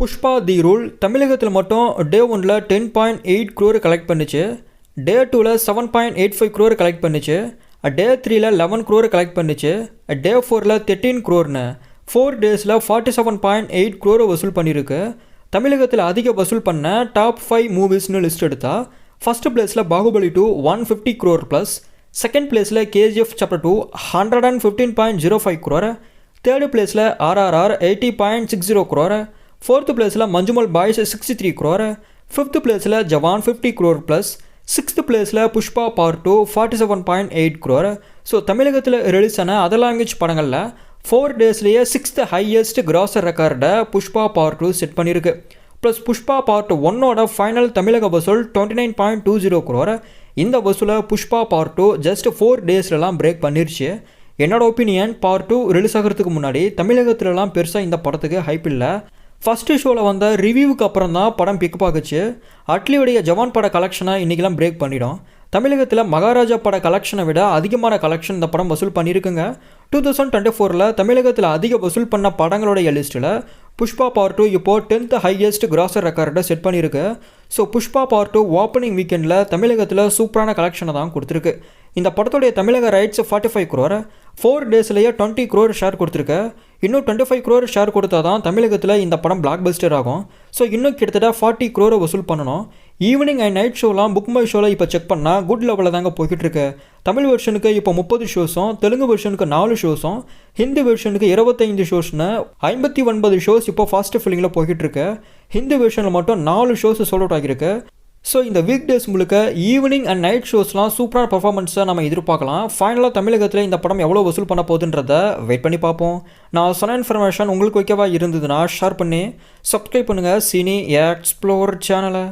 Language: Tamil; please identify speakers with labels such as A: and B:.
A: புஷ்பா தி ரூல் தமிழகத்தில் மட்டும் டே ஒனில் ten point eight crore collect பண்ணுச்சு. டே டூவில் seven point eight five crore collect பண்ணுச்சு. டே த்ரீல லெவன் க்ரோர் கலெக்ட் பண்ணுச்சு. டே ஃபோரில் தேர்ட்டீன் க்ரோர்னு ஃபோர் டேஸில் ஃபார்ட்டி செவன் பாயிண்ட் எயிட் க்ரோரை வசூல் பண்ணியிருக்கு தமிழகத்தில் அதிக வசூல் பண்ண டாப் ஃபைவ் மூவிஸ்னு லிஸ்ட் எடுத்தால் ஃபர்ஸ்ட் பிளேஸில் Baahubali two one fifty crore plus second பிளேஸில் KGF chapter two hundred and fifteen point zero five crore third பிளேஸில் RRR eighty point six zero crore fourth பிளேஸில் Manjummel boys sixty three crore fifth பிளேஸில் Jawan fifty crore plus sixth பிளேஸில் Pushpa part two forty seven point eight crore so தமிழகத்தில் ரிலீஸ் ஆன அதர் லாங்குவேஜ் படங்களில் ஃபோர் டேஸ்லேயே சிக்ஸ்த் ஹையஸ்ட் கிராசர் ரெக்கார்டை புஷ்பா பார்ட் டூ செட் பண்ணியிருக்கு ப்ளஸ் புஷ்பா பார்ட் ஒன்னோட ஃபைனல் தமிழக வசூல் twenty nine point two zero crore இந்த வசூலை Pushpa part two just four டேஸ்லலாம் break பண்ணிருச்சு. என்னோட ஒப்பீனியன் பார்ட் டூ ரிலீஸ் ஆகிறதுக்கு முன்னாடி தமிழகத்துலலாம் பெருசாக இந்த படத்துக்கு ஹைப் இல்லை. ஃபஸ்ட்டு ஷோவில் வந்த ரிவ்யூவுக்கு அப்புறம் தான் படம் பிக்கப் ஆகுச்சு அட்லியுடைய ஜவான் பட கலெக்ஷனை இன்றைக்கெல்லாம் பிரேக் பண்ணிடும். தமிழகத்தில் மகாராஜா பட கலெக்ஷனை விட அதிகமான கலெக்ஷன் இந்த படம் வசூல் பண்ணியிருக்குங்க. டூ தௌசண்ட் டுவெண்ட்டி ஃபோரில் தமிழகத்தில் அதிக வசூல் பண்ண படங்களுடைய லிஸ்ட்டில் புஷ்பா பார்ட் டூ இப்போது டென்த் ஹையஸ்ட் கிராசர் ரெக்கார்டை செட் பண்ணியிருக்கு. So Pushpa part two opening வீக்கெண்டில் தமிழகத்தில் சூப்பரான கலெக்ஷனை தான் கொடுத்துருக்கு. இந்த படத்துடைய தமிழக rights forty five crore four டேஸ்லேயே twenty crore share கொடுத்துருக்கு. இன்னும் டுவெண்ட்டி ஃபைவ் குரோர் ஷேர் கொடுத்தா தான் தமிழகத்தில் இந்த படம் பிளாக் பஸ்டர் ஆகும். ஸோ இன்னும் கிட்டத்தட்ட ஃபார்ட்டி குரோரை வசூல் பண்ணணும். ஈவினிங் அண்ட் நைட் ஷோலாம் புக் மை ஷோவில் இப்போ செக் பண்ணால் குட் லெவலில் தாங்க போய்கிட்டு இருக்கு. தமிழ் வெர்ஷனுக்கு இப்போ முப்பது ஷோஸும் தெலுங்கு வெர்ஷனுக்கு நாலு ஷோஸும் ஹிந்தி வெர்ஷனுக்கு இருபத்தைந்து ஷோஸ்னு ஐம்பத்தி ஒன்பது ஷோஸ் இப்போ ஃபாஸ்ட் ஃபில்லிங்கில் போய்கிட்டு இருக்கு. ஹிந்தி வெர்ஷனில் மட்டும் நாலு ஷோஸ் சோல் அவுட் ஆகியிருக்கு. ஸோ இந்த வீக் டேஸ் முழுக்க ஈவினிங் அண்ட் நைட் ஷோஸ்லாம் சூப்பரான பர்ஃபார்மன்ஸை நம்ம எதிர்பார்க்கலாம். ஃபைனலாக தமிழகத்தில் இந்த படம் எவ்வளோ வசூல் பண்ண போகுதுன்றத வெயிட் பண்ணி பார்ப்போம். நான் சொன்ன இன்ஃபர்மேஷன் உங்களுக்கு வைக்கவா இருந்ததுன்னா ஷேர் பண்ணி சப்ஸ்கிரைப் பண்ணுங்கள் சினி எக்ஸ்ப்ளோர் சேனலை